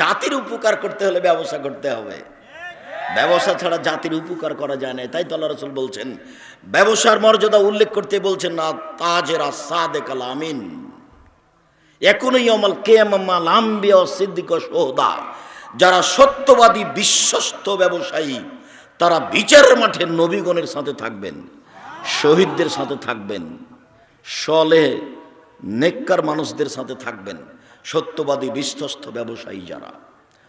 জাতির উপকার করতে হলে ব্যবসা করতে হবে। ব্যবসা ছাড়া জাতির উপকার করা যায় না তাই তো আল্লাহ রসুল বলছেন। ব্যবসার মর্যাদা উল্লেখ করতে বলছেন না, তাজের আসাদে আমিন। এখনই অমল কেমাল আম্বিয়া সিদ্দিক সোহদা যারা সত্যবাদী, বিশ্বস্ত ব্যবসায়ী, তারা বিচারের মাঠে নবীগণের সাথে থাকবেন, শহীদদের সাথে থাকবেন সলে নেককার মানুষদের সাথে থাকবেন। সত্যবাদী বিশ্বস্ত ব্যবসায়ী যারা।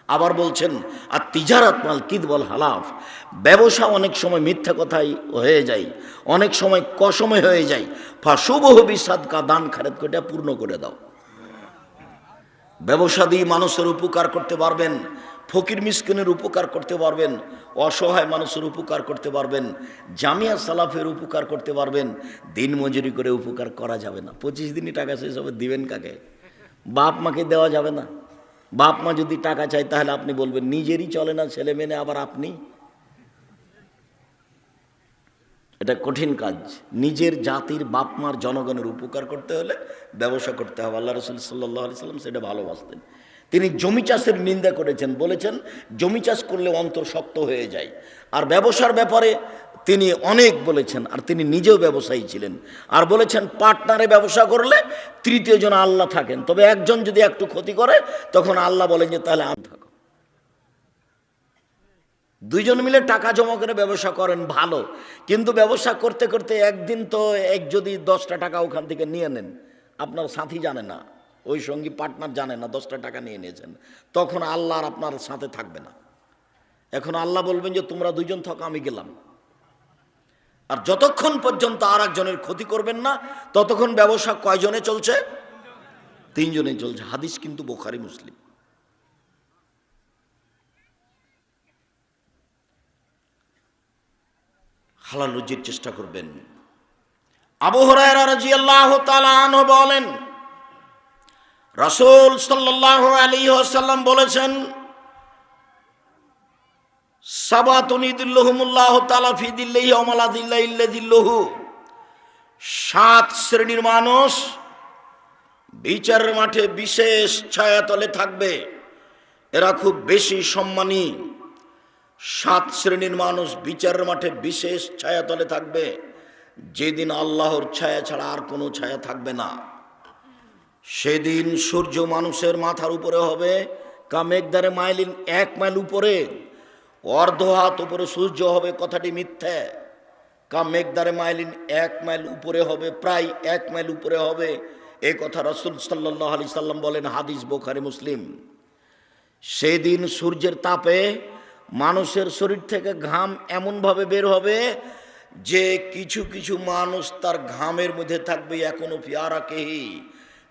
আবার বলছেন, আর তিজারাত মাল কিদবল হালাফ। ব্যবসা অনেক সময় মিথ্যা কথাই হয়ে যায়, অনেক সময় কসময় হয়ে যায়। ফাশুবহ বিসাদকা, দান খারেদ করে পূর্ণ করে দাও। ব্যবসা দিয়ে মানুষের উপকার করতে পারবেন, ফকির মিসকিনের উপকার করতে পারবেন, অসহায় মানুষের উপকার করতে পারবেন, জামিয়া সালাফের উপকার করতে পারবেন, দিন মজুরি করে উপকার করা যাবে না। পঁচিশ দিনই টাকা শেষ হবে, দিবেন কাকে? বাপ মাকে দেওয়া যাবে না। বাপ মা যদি টাকা চায়, তাহলে আপনি বলবেন, নিজেরই চলে না, ছেলে মেনে আবার আপনি? এটা কঠিন কাজ। নিজের জাতির বাপ মার জনগণের উপকার করতে হলে ব্যবসা করতে হবে। আল্লাহ রসুল সাল্লাহ আলি সাল্লাম সেটা ভালোবাসতেন। তিনি জমি চাষের নিন্দা করেছেন, বলেছেন, জমি চাষ করলে অন্তর শক্ত হয়ে যায়। আর ব্যবসার ব্যাপারে তিনি অনেক বলেছেন, আর তিনি নিজেও ব্যবসায়ী ছিলেন। আর বলেছেন, পার্টনারে ব্যবসা করলে তৃতীয় জন আল্লাহ থাকেন। তবে একজন যদি একটু ক্ষতি করে, তখন আল্লাহ বলেন যে, তাহলে আমি থাকো। দুইজন মিলে টাকা জমা করে ব্যবসা করেন, ভালো। কিন্তু ব্যবসা করতে করতে একদিন তো এক যদি দশটা টাকা ওখান থেকে নিয়ে নেন, আপনার সাথী জানে না, ওই সঙ্গী পার্টনার জানে না, দশটা টাকা নিয়ে নিয়েছেন, তখন আল্লাহ আর আপনার সাথে থাকবে না। এখন আল্লাহ বলবেন যে, তোমরা দুইজন থাকো, আমি গেলাম। আর যতক্ষণ পর্যন্ত আর একজনের ক্ষতি করবেন না, ততক্ষণ ব্যবসা কয়জনে চলছে? তিনজনে চলছে। হাদিস কিন্তু বোখারি, মুসলিম। হালাল রুজির চেষ্টা করবেন। আবু আনহু বলেন, রাসূল আলাইহি ওয়াসাল্লাম বলেছেন সাবাতুন ইদিল্লাহুমুল্লাহ তাআলা ফি দিল্লাহি ওয়া মালা দিল্লাহি ইল্লা দিল্লাহু সাত শ্রেণির মানুষ বিচারের মাঠে বিশেষ ছায়াতলে থাকবে। এরা খুব বেশি সম্মানী। সাত শ্রেণির মানুষ বিচারের মাঠে বিশেষ ছায়াতলে থাকবে। যেদিন আল্লাহর ছায়া ছাড়া আর কোনো ছায়া থাকবে না। সেদিন সূর্য মানুষের মাথার উপরে হবে। কামেকদারে মাইলিন এক মাইল উপরে। অর্ধ হাত উপরে সূর্য হবে, কথাটি মিথ্যে। কামেকদারে মাইলিন এক মাইল উপরে হবে, প্রায় এক মাইল উপরে হবে। এ কথা রসুল সাল্লাহ আলি সাল্লাম বলেন, হাদিস বোখারি, মুসলিম। সেদিন সূর্যের তাপে মানুষের শরীর থেকে ঘাম এমনভাবে বের হবে যে কিছু কিছু মানুষ তার ঘামের মধ্যে থাকবে, এখনও পিয়ারা কেহি।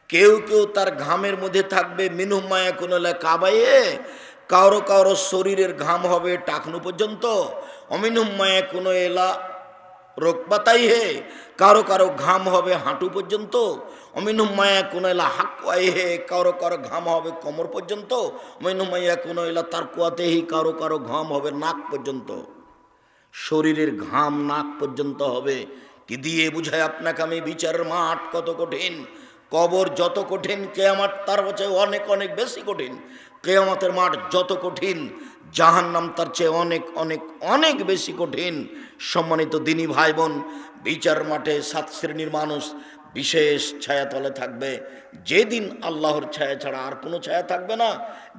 কেউ কেউ তার ঘামের মধ্যে থাকবে মিনুমায়া কোনো কাবাইয়ে কারও কারও শরীরের ঘাম হবে টাকনু পর্যন্ত। অমিনুমায়া কোনো এলা রোগপাতাই হে, কারও কারও ঘাম হবে হাঁটু পর্যন্ত। অমিনুম মায়া কোনো এলা হাকুয়াই হে, কারও কারও ঘাম হবে কোমর পর্যন্ত। অমিনুম মায়া কোনো এলা তার কুয়াতেহি কারও কারও ঘাম হবে নাক পর্যন্ত। শরীরের ঘাম নাক পর্যন্ত হবে। কি দিয়ে বুঝায় আপনাকে আমি বিচারের মাঠ কত কঠিন? কবর যত কঠিন, কেয়ামাত তার চেয়ে অনেক অনেক বেশি কঠিন। কেয়ামতের মাঠ যত কঠিন, জাহান্নাম তার চেয়ে অনেক অনেক অনেক বেশি কঠিন। সম্মানিত দিনী ভাই বোন বিচার মাঠে সাত শ্রেণির মানুষ বিশেষ ছায়াতলে থাকবে। যেদিন আল্লাহর ছায়া ছাড়া আর কোনো ছায়া থাকবে না।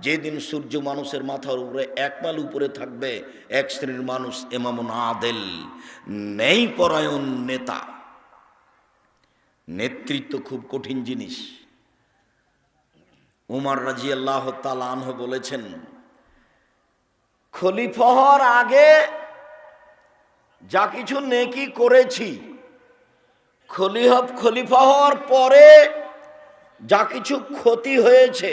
যেদিন সূর্য মানুষের মাথার উপরে এক মাইল উপরে থাকবে, এক শ্রেণির মানুষ এমামুন আদেল নেই পরায়ণ নেতা। নেতৃত্ব খুব কঠিন জিনিস। উমার রাজি আল্লাহ তালাহ বলেছেন খলিফা হওয়ার আগে যা কিছু নেকি করেছি খলিহব খলিফা হওয়ার পরে যা কিছু ক্ষতি হয়েছে,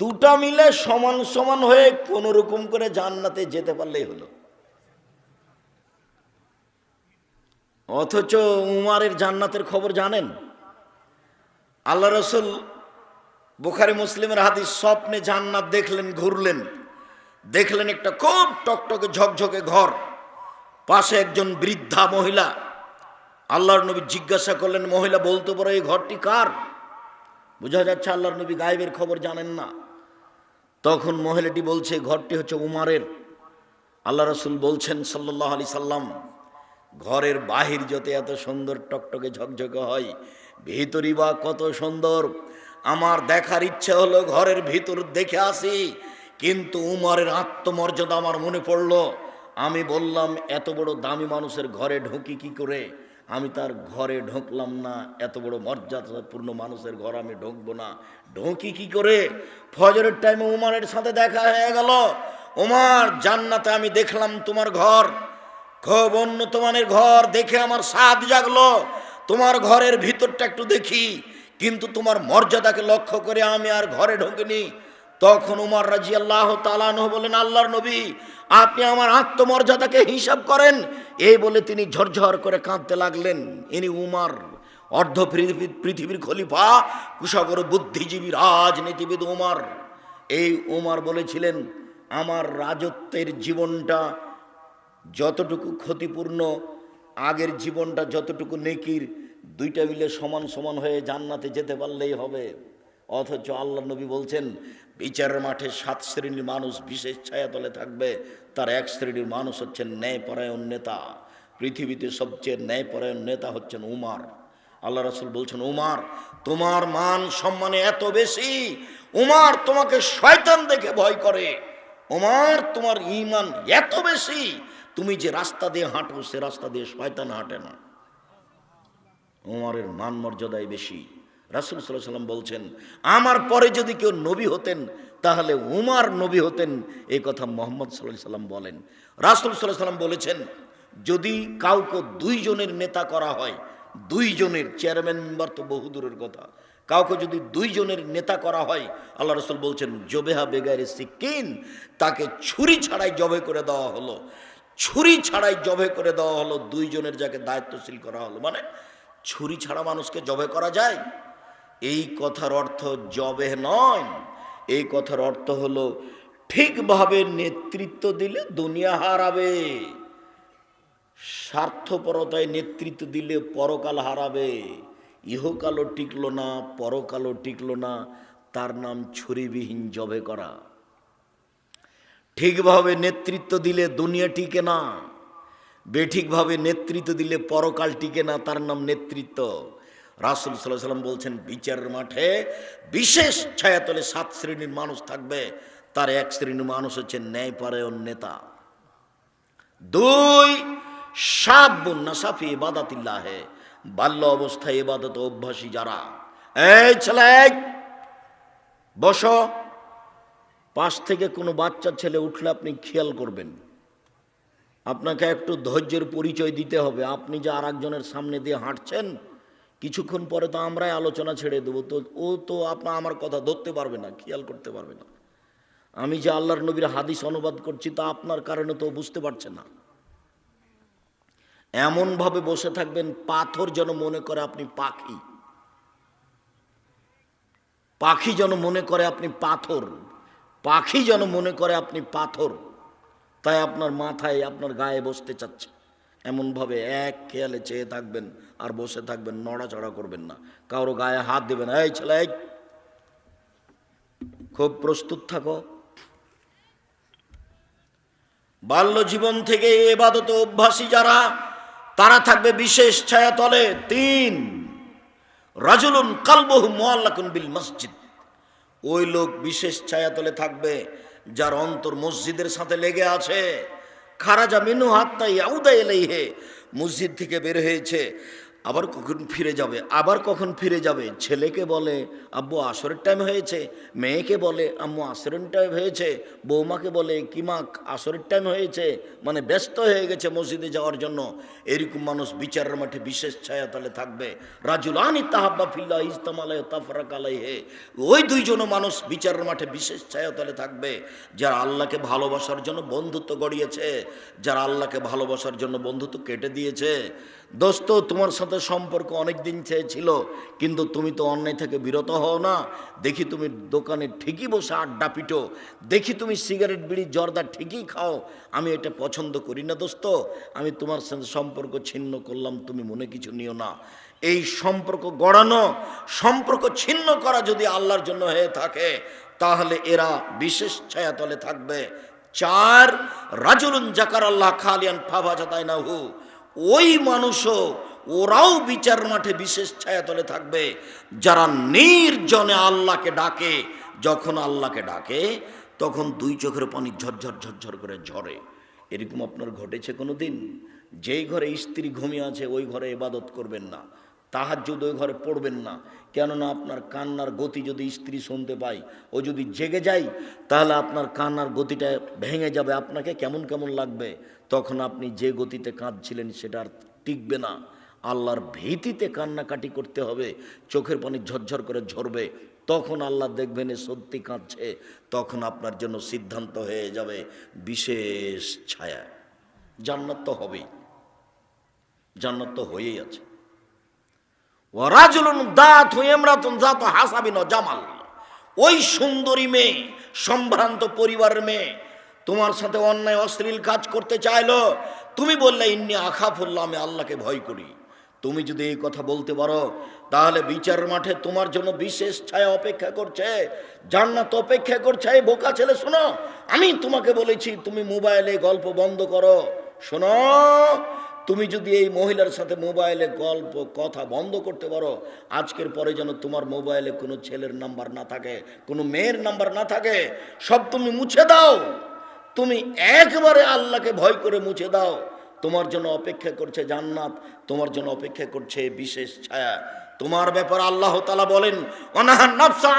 দুটা মিলে সমান সমান হয়ে কোনো রকম করে জান্নাতে যেতে পারলেই হলো। অথচ উমারের জান্নাতের খবর জানেন? আল্লাহ রসুল বুখারি মুসলিমের হাদিস, স্বপ্নে জান্নাত দেখলেন, ঘুরলেন। দেখলেন একটা খুব টকটকে, ঝকঝকে ঘর। পাশে একজন বৃদ্ধা মহিলা। আল্লাহর নবী জিজ্ঞাসা করলেন, মহিলা, বলতে পারো এই ঘরটি কার? বোঝা যাচ্ছে আল্লাহর নবী গায়েবের খবর জানেন না। তখন মহিলাটি বলছে ঘরটি হচ্ছে উমারের। আল্লাহ রসুল বলছেন সাল্লাহ আলি সাল্লাম ঘরের বাহির যত এত সুন্দর টকটকে ঝকঝকে হয়, ভিতরই বা কত সুন্দর। আমার দেখার ইচ্ছে হলো ঘরের ভিতর দেখে আসি, কিন্তু উমারের আত্মমর্যাদা আমার মনে পড়ল। আমি বললাম, এত বড় দামি মানুষের ঘরে ঢুকি কি করে? আমি তার ঘরে ঢুকলাম না, এত বড় মর্যাদাপূর্ণ মানুষের ঘর আমি ঢুকবো না। ঢুকি কি করে? ফজরের টাইমে উমারের সাথে দেখা হয়ে গেল। উমার, জান্নাতে আমি দেখলাম তোমার ঘর। খুব উন্নত মানের ঘর দেখে আমার স্বাদ জাগলো। তোমার ঘরের ভিতরটা একটু দেখি, কিন্তু তোমার মর্যাদাকে লক্ষ্য করে আমি আর ঘরে ঢুকিনি। তখন উমার রাজি আল্লাহ তালানহ বলেন আল্লাহর নবী, আপনি আমার আত্মমর্যাদাকে হিসাব করেন। এই বলে তিনি ঝরঝর করে কাঁদতে লাগলেন। ইনি উমার, অর্ধ পৃথিবী- পৃথিবীর খলিফা কুশাগর বুদ্ধিজীবী রাজনীতিবিদ উমার। এই উমার বলেছিলেন, আমার রাজত্বের জীবনটা যতটুকু ক্ষতিপূর্ণ, আগের জীবনটা যতটুকু নেকির, দুইটা মিলে সমান সমান হয়ে জান্নাতে যেতে পারলেই হবে। অথচ আল্লাহ নবী বলছেন বিচারের মাঠে সাত শ্রেণির মানুষ বিশেষ ছায়াতলে থাকবে, তার এক শ্রেণির মানুষ হচ্ছেন ন্যায়পরায়ণ নেতা। পৃথিবীতে সবচেয়ে ন্যায়পরায়ণ নেতা হচ্ছেন উমার। আল্লাহ রাসুল বলছেন, উমার, তোমার মান সম্মানে এত বেশি, উমার তোমাকে শয়তান দেখে ভয় করে। উমার, তোমার ইমান এত বেশি তুমি যে রাস্তা দিয়ে হাঁটো, সে রাস্তা দিয়ে শয়তান হাঁটে না। উমারের মান মর্যাদায় বেশি। রাসুল সাল্লাহ সাল্লাম বলছেন, আমার পরে যদি কেউ নবী হতেন, তাহলে উমার নবী হতেন। এই কথা মোহাম্মদ সাল্লাহ সাল্লাম বলেন। রাসুল সাল্লাহ সাল্লাম বলেছেন, যদি কাউকে দুইজনের নেতা করা হয় দুইজনের চেয়ারম্যান মেম্বার তো বহুদূরের কথা। কাউকে যদি দুইজনের নেতা করা হয়, আল্লাহ রসুল বলছেন, জবেহা বেগারে সিকিন তাকে ছুরি ছাড়াই জবে করে দেওয়া হলো। ছুরি ছাড়াই জবে করে দেওয়া হলো, দুইজনের যাকে দায়িত্বশীল করা হলো। মানে ছুরি ছাড়া মানুষকে জবে করা যায়? এই কথার অর্থ জবে নয়। এই কথার অর্থ হলো ঠিকভাবে নেতৃত্ব দিলে দুনিয়া হারাবে। স্বার্থপরতায় নেতৃত্ব দিলে পরকাল হারাবে। ইহকালও টিকলো না, পরকালও টিকলো না। তার নাম ছুরিবিহীন জবে করা। ঠিকভাবে নেতৃত্ব দিলে দুনিয়া টিকে না, বেঠিকভাবে নেতৃত্ব দিলে পরকাল টিকে না, তার নাম নেতৃত্ব। রাসুল সাল্লাহ সাল্লাম বলছেন, বিচারের মাঠে বিশেষ ছায়াতলে সাত শ্রেণির মানুষ থাকবে, তার এক শ্রেণির মানুষ হচ্ছে ন্যায়পরায়ণ নেতা। দুই সাবুন নাসাফি ইবাদাতিল্লাহে, বাল্য অবস্থায় ইবাদত অভ্যাসী যারা। এই ছেলে, বসো। পাশ থেকে কোনো বাচ্চা ছেলে উঠলে আপনি খেয়াল করবেন। আপনাকে একটু ধৈর্যের পরিচয় দিতে হবে। আপনি যে আর একজনের সামনে দিয়ে হাঁটছেন, কিছুক্ষণ পরে তো আমরাই আলোচনা ছেড়ে দেবো। তো ও তো আপনার আমার কথা ধরতে পারবে না, খেয়াল করতে পারবে না। আমি যে আল্লাহর নবীর হাদিস অনুবাদ করছি, তা আপনার কারণে তো বুঝতে পারছে না। এমনভাবে বসে থাকবেন, পাথর যেন মনে করে আপনি পাখি। পাখি যেন মনে করে আপনি পাথর। পাখি যেন মনে করে আপনি পাথর, তাই আপনার মাথায়, আপনার গায়ে বসতে চাচ্ছে। এমনভাবে এক খেয়ালে চেয়ে থাকবেন আর বসে থাকবেন, নড়াচড়া করবেন না। কারও গায়ে হাত দেবেন, এই ছেলে। খুব প্রস্তুত থাকো। বাল্য জীবন থেকে এবাদত অভ্যাসী যারা, তারা থাকবে বিশেষ ছায়াতলে। তিন, রাজুলুন কালবহু মোয়াল্লাকুন বিল মসজিদ। ওই লোক বিশেষ ছায়াতলে থাকবে, যার অন্তর মসজিদের সাথে লেগে আছে। খারাজা মিনু হাত্তা ইয়াউদা এলাইহে মসজিদ থেকে বের হয়েছে। আবার কখন ফিরে যাবে? আবার কখন ফিরে যাবে? ছেলেকে বলে, আব্বু, আসরের টাইম হয়েছে। মেয়েকে বলে, আম্মু, আসরের টাইম হয়েছে। বৌমাকে বলে কিমাক আসরের টাইম হয়েছে? মানে ব্যস্ত হয়ে গেছে মসজিদে যাওয়ার জন্য। এরকম মানুষ বিচারের মাঠে বিশেষ ছায়াতলে থাকবে। রাজুল আনি তাহাব্বা ফিল্লা ইস্তাম আলাই তাফরাক আলাইহে। ওই দুইজন মানুষ বিচারের মাঠে বিশেষ ছায়াতলে থাকবে। যারা আল্লাহকে ভালোবাসার জন্য বন্ধুত্ব গড়িয়েছে, যারা আল্লাহকে ভালোবাসার জন্য বন্ধুত্ব কেটে দিয়েছে। দোস্ত, তোমার সাথে সম্পর্ক অনেক দিন চেয়েছিল, কিন্তু তুমি তো অন্যায় থেকে বিরত হও না। দেখি তুমি দোকানে ঠিকই বসে আড্ডা পিটো। দেখি তুমি সিগারেট, বিড়ি, জর্দা ঠিকই খাও। আমি এটা পছন্দ করি না দোস্ত। আমি তোমার সাথে সম্পর্ক ছিন্ন করলাম, তুমি মনে কিছু নিও না। এই সম্পর্ক গড়ানো, সম্পর্ক ছিন্ন করা যদি আল্লাহর জন্য হয়ে থাকে, তাহলে এরা বিশেষ ছায়াতলে থাকবে। চার, রাজুলুন জাকার আল্লাহ খালিয়ান ফাভা জাতায় না হু ওই মানুষও ওরাও বিচার মাঠে বিশেষ ছায়াতলে থাকবে। যারা নির্জনে আল্লাহকে ডাকে, যখন আল্লাহকে ডাকে, তখন দুই চোখের পানি ঝরঝর ঝরঝর করে ঝরে। এরকম আপনার ঘটেছে কোনো দিন যেই ঘরে স্ত্রী ঘুমিয়ে আছে, ওই ঘরে ইবাদত করবেন না। তাহার যদি ওই ঘরে পড়বেন না। কেননা আপনার কান্নার গতি যদি স্ত্রী শুনতে পায়, ও যদি জেগে যায়, তাহলে আপনার কান্নার গতিটা ভেঙে যাবে। আপনাকে কেমন কেমন লাগবে? তখন আপনি যে গতিতে কাঁদছিলেন, সেটা আর টিকবে না। আল্লাহর ভীতিতে কান্নাকাটি করতে হবে, চোখের পানি ঝরঝর করে ঝরবে, তখন আল্লাহ দেখবেন এ সত্যি কাঁদছে, তখন আপনার জন্য সিদ্ধান্ত হয়ে যাবে বিশেষ ছায়া। জান্নাত তো হবেই, জান্নাত তো হয়েই আছে। ওরাজুলুন দাঁত হয়ে এমরাতুন জাত হাসাবিন জামাল। ওই সুন্দরী মেয়ে, সম্ভ্রান্ত পরিবারের মেয়ে, তোমার সাথে অন্যায় অশ্লীল কাজ করতে চাইলো, তুমি বললে, ইন্নি আখাফুল্লাহ, আমি আল্লাহকে ভয় করি। তুমি যদি এই কথা বলতে পারো, তাহলে বিচার মাঠে তোমার জন্য বিশেষ ছায়া অপেক্ষা করছে। জান্নাত অপেক্ষা করছে। এই বোকা ছেলে, শোনো, আমি তোমাকে বলেছি, তুমি মোবাইলে গল্প বন্ধ করো। শোনো, তুমি যদি এই মহিলার সাথে মোবাইলে গল্প, কথা বন্ধ করতে পারো, আজকের পরে যেন তোমার মোবাইলে কোনো ছেলের নাম্বার না থাকে, কোনো মেয়ের নাম্বার না থাকে, সব তুমি মুছে দাও। তুমি একবারে আল্লাহকে ভয় করে মুছে দাও। তোমার জন্য অপেক্ষা করছে জান্নাত, তোমার জন্য অপেক্ষা করছে বিশেষ ছায়া। তোমার ব্যাপারে আল্লাহ তালা বলেন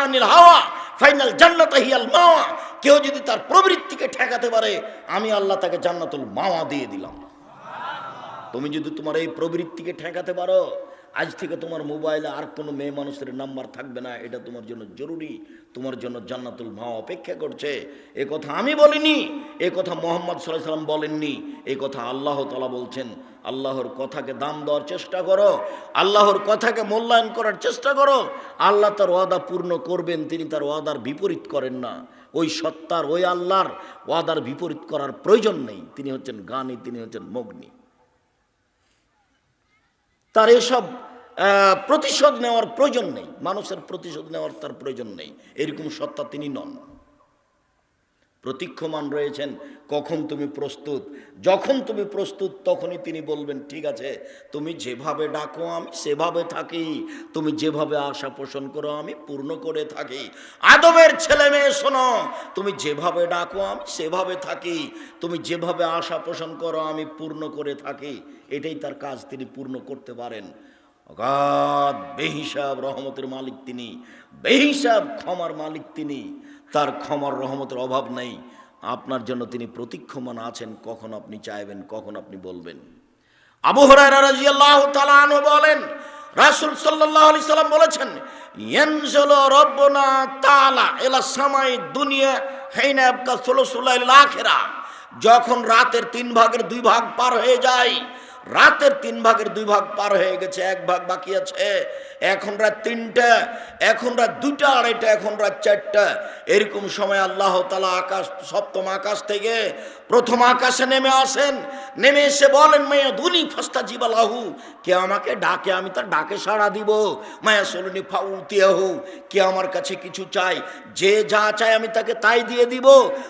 আনিল হাওয়া, ফাইনাল জান্নাত হিয়াল মাওয়া। কেউ যদি তার প্রবৃত্তিকে ঠেকাতে পারে, আমি আল্লাহ তাকে জান্নাতুল মাওয়া দিয়ে দিলাম। তুমি যদি তোমার এই প্রবৃত্তিকে ঠেকাতে পারো আজ থেকে তোমার মোবাইলে আর কোনো মেয়ে মানুষের নাম্বার থাকবে না, এটা তোমার জন্য জরুরি। তোমার জন্য জান্নাতুল মা অপেক্ষা করছে। এ কথা আমি বলিনি, এ কথা মোহাম্মদ সাল্লাহ সাল্লাম বলেননি এই কথা আল্লাহ তালা বলছেন। আল্লাহর কথাকে দাম দেওয়ার চেষ্টা করো, আল্লাহর কথাকে মূল্যায়ন করার চেষ্টা করো। আল্লাহ তার ওয়াদা পূর্ণ করবেন, তিনি তার ওয়াদার বিপরীত করেন না। ওই সত্তার, ওই আল্লাহর ওয়াদার বিপরীত করার প্রয়োজন নেই। তিনি হচ্ছেন গানি, তিনি হচ্ছেন মগ্নি। তার এসব প্রতিশোধ নেওয়ার প্রয়োজন নেই। মানুষের প্রতিশোধ নেওয়ার তার প্রয়োজন নেই। এরকম সত্তা তিনি নন। প্রতীক্ষমান রয়েছেন, কখন তুমি প্রস্তুত? যখন তুমি প্রস্তুত, তখনই তিনি বলবেন, ঠিক আছে, তুমি যেভাবে ডাকো, আমি সেভাবে থাকি। তুমি যেভাবে আশা পোষণ করো, আমি পূর্ণ করে থাকি। আদমের ছেলে মেয়ে, শোনো, তুমি যেভাবে ডাকো, আমি সেভাবে থাকি। তুমি যেভাবে আশা পোষণ করো, আমি পূর্ণ করে থাকি। এটাই তার কাজ, তিনি পূর্ণ করতে পারেন। অগাধ বেহিসাব রহমতের মালিক তিনি, বেহিসাব ক্ষমার মালিক তিনি। তার ক্ষমার রহমতের অভাব নেই। আপনার জন্য তিনি প্রতীক্ষমান আছেন, কখন আপনি চাইবেন, কখন আপনি বলবেন। আবু হরাইরা রাদিয়াল্লাহু তাআলা বলেন, রাসূল সাল্লাল্লাহু আলাইহি সাল্লাম বলেছেন, ইয়ানজুলু রাব্বুনা তাআলা ইলা সামাই দুনিয়া হাইনা আবকা সুলসুলাইল আখিরা। যখন রাতের তিন ভাগের দুই ভাগ পার হয়ে যায় রাতের তিন ভাগের দুই ভাগ পার হয়ে গেছে, এক ভাগ বাকি আছে। এখন রাত তিনটা, এখন রাত দুইটা, আড়াইটা, এখন রাত চারটা। এরকম সময় আল্লাহ তালা আকাশ, সপ্তম আকাশ থেকে প্রথম আকাশে নেমে আসেন। নেমে এসে বলেন, মায়া ধুনি ফস্তা জীবালাহু কে আমাকে ডাকে, আমি তার ডাকে সাড়া দিব। মায়া সলুনি ফাউতিয়াহু। কে আমার কাছে কিছু চাই, যে যা চায় আমি তাকে তাই দিয়ে দিব।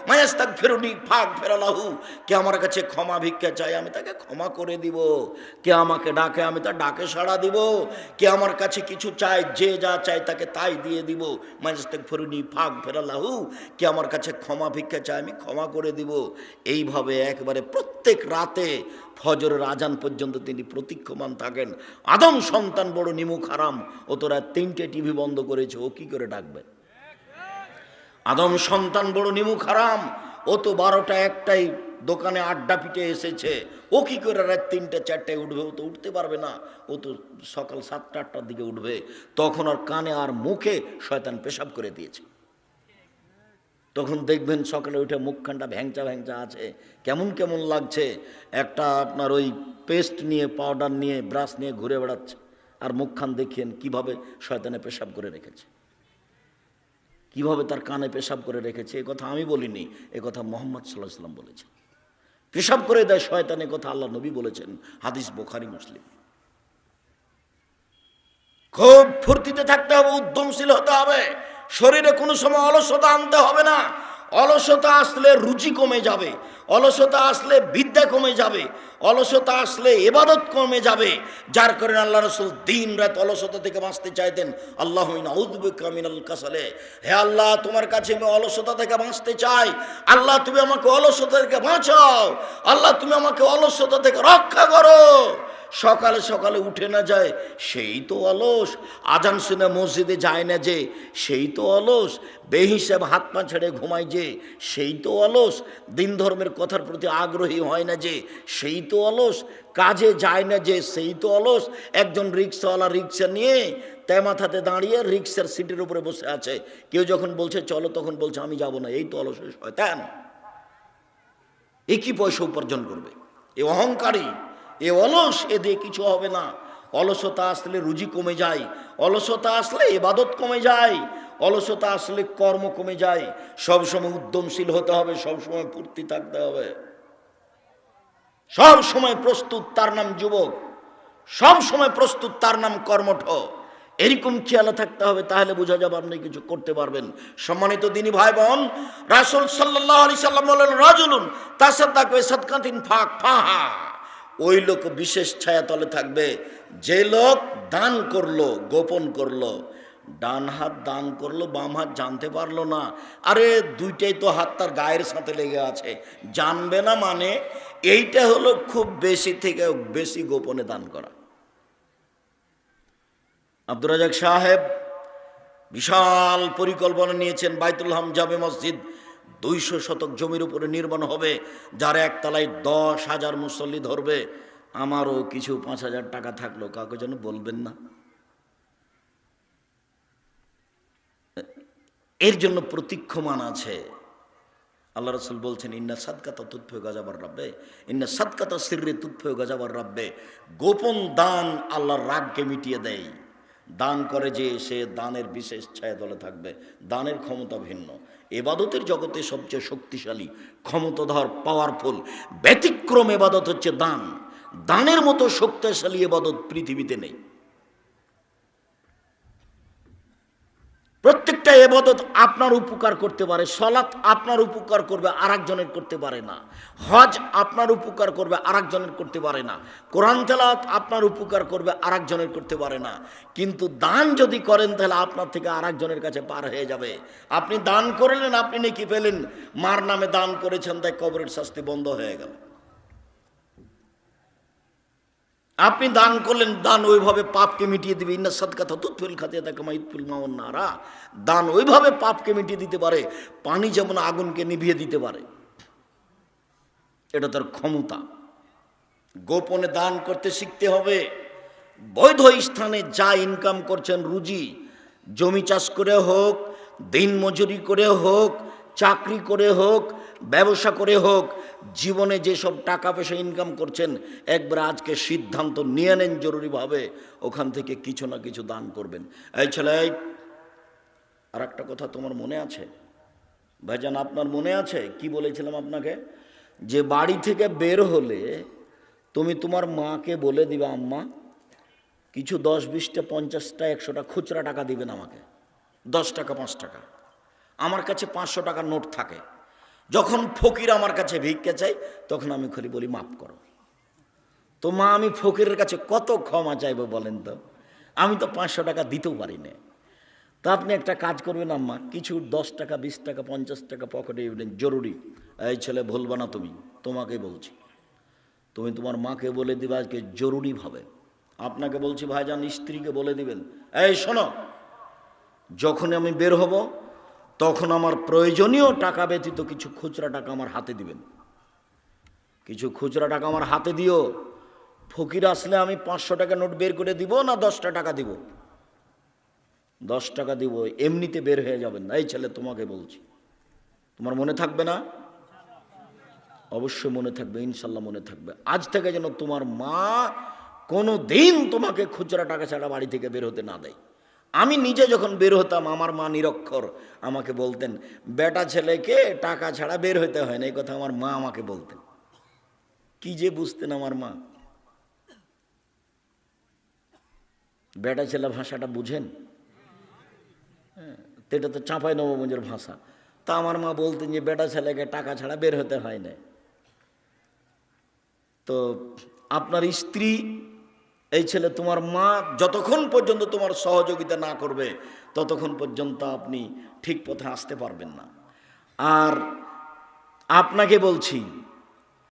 মায়াস্তাক ফেরুনি ফাঁক ফেরালাহু কে আমার কাছে ক্ষমা ভিক্ষা চাই আমি তাকে ক্ষমা করে দিব। কে আমাকে ডাকে, আমি তার ডাকে সাড়া দিব। কে আমার কাছে কিছু চায়, যে যা চায় তাকে তাই দিয়ে দিব। মায়াস্তাক ফেরুনি ফাঁক, ফেরালাহু। কে আমার কাছে ক্ষমা ভিক্ষা চায়, আমি ক্ষমা করে দিব। এইভাবে একবারে প্রত্যেক রাতে ফজরের আজান পর্যন্ত তিনি প্রতীক্ষমান থাকেন। আদম সন্তান বড় নিমুখ হারাম। ও তোরা তিনটে টিভি বন্ধ করেছে, ও কি করে ডাকবে? আদম সন্তান বড় নিমুখ হারাম। ও তো বারোটা একটাই দোকানে আড্ডা পিটে এসেছে। ও কি করে রাত তিনটে চারটায় উঠবে? ও তো উঠতে পারবে না। ও তো সকাল সাতটা, আটটার দিকে উঠবে। তখন আর কানে আর মুখে শয়তান পেশাব করে দিয়েছে। তখন দেখবেন সকালে উঠে মুখখানটা ভ্যাংচা ভ্যাংচা আছে। কেমন কেমন লাগছে। একটা আপনার ওই পেস্ট নিয়ে, পাউডার নিয়ে, ব্রাশ নিয়ে ঘুরে বেড়াচ্ছে। আর মুখখান দেখিয়েন কীভাবে শয়তানে পেশাব করে রেখেছে। কীভাবে তার কানে পেশাব করে রেখেছে। এ কথা আমি বলিনি। এ কথা মোহাম্মদ সাল্লাহ সাল্লাম বলেছেন। পেশাব করে দেয় শয়তানের কথা আল্লাহ নবী বলেছেন, হাদিস বোখারি, মুসলিম। খুব ফুর্তিতে থাকতে হবে, উদ্যমশীল হতে হবে, শরীরে কোনো সময় অলসতা আনতে হবে না। অলসতা আসলে রুচি কমে যাবে। অলসতা আসলে বিদ্যা কমে যাবে, অলসতা আসলে এবাদত কমে যাবে। যার কারণে আল্লাহ রসুল দিন রাত অলসতা থেকে বাঁচতে চাইতেন। আল্লাহ মিনাল কাসালে। হে আল্লাহ, তোমার কাছে আমি অলসতা থেকে বাঁচতে চাই। আল্লাহ, তুমি আমাকে অলসতা থেকে বাঁচাও। আল্লাহ, তুমি আমাকে অলসতা থেকে রক্ষা করো। সকালে সকালে উঠে না যায়, সেই তো অলস। আজান শুনে মসজিদে যায় না যে, সেই তো অলস। বেহিসাব হাত পা ছেড়ে ঘুমায় যে, সেই তো অলস। দিন ধর্মের কথার প্রতি আগ্রহী হয় না যে, সেই তো অলস। কাজে যায় না যে, সেই তো অলস। একজন রিক্সাওয়ালা রিক্সা নিয়ে তেমাথাতে দাঁড়িয়ে রিক্সার সিটের উপরে বসে আছে। কেউ যখন বলছে, চলো, তখন বলছে, আমি যাব না। এই তো অলস শয়তান। এ কি পয়সা উপার্জন করবে? এ অহংকারী। এ অলস, এ দিয়ে কিছু হবে না। অলসতা আসলে রুজি কমে যায়, অলসতা আসলে এবাদত কমে যায়, অলসতা আসলে কর্ম কমে যায়। সবসময় উদ্যমশীল হতে হবে, সবসময় ফুর্তি থাকতে হবে। সব সময় প্রস্তুত, তার নাম যুবক। সব সময় প্রস্তুত, তার নাম কর্মঠ। এরকম খেয়ালে থাকতে হবে, তাহলে বোঝা যাবে আপনি কিছু করতে পারবেন। সম্মানিত দিনী ভাই বোন রাসুল সাল্লাহ আলি সাল্লাম রাজুলুন তাসাদ্দাক সৎকান্তিন ফাঁক ফাহা। ওই লোক বিশেষ ছায়া তলে থাকবে। যে লোক দান করল, গোপন করল, ডান হাত দান করল, বাম হাত জানতে পারল না। আরে, দুইটাই তো হাত তার গায়ের সাথে লেগে আছে। জানবে না মানে এইটা হলো খুব বেশি থেকে বেশি গোপনে দান করা। আব্দুর রাজাক সাহেব বিশাল পরিকল্পনা নিয়েছেন। বাইতুল হাম জামে মসজিদ দুইশো শতক জমির উপরে নির্মাণ হবে, যার একতলায় দশ হাজার মুসল্লি ধরবে। আমারও কিছু পাঁচ হাজার টাকা থাকল, কাউকে যেন বলবেন না। এর জন্য প্রতীক্ষমান আছে। আল্লাহ রসুল বলছেন, ইন্না সাদকাতা তুৎফ গজাবার রাব্বে। ইন্না সাদকাতা সিররে তুৎফ গজাবার রাব্বে। গোপন দান আল্লাহর রাগকে মিটিয়ে দেয়। দান করে যে সে দানের বিশেষ ছায়া দলে থাকবে। দানের ক্ষমতা ভিন্ন। এবাদতের জগতে সবচেয়ে শক্তিশালী, ক্ষমতাধর পাওয়ারফুল ব্যতিক্রম এবাদত হচ্ছে দান। দানের মতো শক্তিশালী এবাদত পৃথিবীতে নেই। প্রত্যেকটা এবাদত আপনার উপকার করতে পারে, সলাৎ আপনার উপকার করবে আর একজনের করতে পারে না। হজ আপনার উপকার করবে আর একজনের করতে পারে না। কোরআন তেলাত আপনার উপকার করবে আর একজনের করতে পারে না। কিন্তু দান যদি করেন, তাহলে আপনার থেকে আর একজনের কাছে পার হয়ে যাবে। আপনি দান করলেন, আপনি নাকি পেলেন। মার নামে দান করেছেন, তাই কবরের শাস্তি বন্ধ হয়ে গেল। আপনি দান করলেন, দান ওইভাবে পাপকে মিটিয়ে দিবে। ইন্না সদকাথা তুৎফিল খাতে তাকে মাইতুল মাওয়ান্নারা দান ওইভাবে পাপকে মিটিয়ে দিতে পারে, পানি যেমন আগুনকে নিভিয়ে দিতে পারে। এটা তার ক্ষমতা। গোপনে দান করতে শিখতে হবে। বৈধ স্থানে যা ইনকাম করছেন রুজি, জমি চাষ করে হোক দিন মজুরি করে হোক, চাকরি করে হোক ব্যবসা করে হোক, জীবনে যেসব টাকা পয়সা ইনকাম করছেন, একবার আজকে সিদ্ধান্ত নিয়ে নেন জরুরিভাবে, ওখান থেকে কিছু না কিছু দান করবেন। এই ছেলে আর একটা কথা তোমার মনে আছে? ভাইজান, আপনার মনে আছে? কি বলেছিলাম আপনাকে? যে বাড়ি থেকে বের হলে তুমি তোমার মাকে বলে দিবে, আম্মা, কিছু দশ বিশটা পঞ্চাশটা, একশোটা খুচরা টাকা দিবেন আমাকে। দশ টাকা, পাঁচ টাকা। আমার কাছে পাঁচশো টাকার নোট থাকে। যখন ফকির আমার কাছে ভিক্ষা চাই তখন আমি খালি বলি, মাফ করো। তো মা, আমি ফকিরের কাছে কত ক্ষমা চাইব বলেন তো? আমি তো পাঁচশো টাকা দিতেও পারি না তা আপনি একটা কাজ করবেন আম্মা, কিছু দশ টাকা, বিশ টাকা, পঞ্চাশ টাকা পকেটে ইউলেন জরুরি। এই ছেলে ভুলবা না তুমি তোমাকে বলছি। তুমি তোমার মাকে বলে দিবে আজকে জরুরিভাবে। আপনাকে বলছি, ভাইজান, স্ত্রীকে বলে দিবেন। এই শোনো যখন আমি বের হব তখন আমার প্রয়োজনীয় টাকা ব্যতীত কিছু খুচরা টাকা আমার হাতে দিবেন। কিছু খুচরা টাকা আমার হাতে দিও। ফকির আসলে আমি পাঁচশো টাকা নোট বের করে দিব না দশটা টাকা দিব? দশ টাকা দিব, এমনিতে বের হয়ে যাবেন না। এই ছেলে তোমাকে বলছি। তোমার মনে থাকবে না? অবশ্যই মনে থাকবে, ইনশাল্লাহ মনে থাকবে। আজ থেকে যেন তোমার মা কোনো দিন তোমাকে খুচরা টাকা ছাড়া বাড়ি থেকে বের হতে না দেয়। আমি নিজে যখন বের হতাম আমার মা নিরক্ষর আমাকে বলতেন বেটা ছেলেকে টাকা ছাড়া বের হতে হয় না। এই কথা আমার মা আমাকে বলতেন। কি যে বুঝতেন আমার মা। বেটা ছেলে ভাষাটা বুঝেন? হ্যাঁ, এটা তো চাঁপাই নবমঞ্জের ভাষা। তা আমার মা বলতেন যে বেটা ছেলেকে টাকা ছাড়া বের হতে হয় না। তো আপনার স্ত্রী এই ছেলে তোমার মা যতক্ষণ পর্যন্ত তোমার সহযোগিতা না করবে, ততক্ষণ পর্যন্ত আপনি ঠিক পথে আসতে পারবেন না। আর আপনাকে বলছি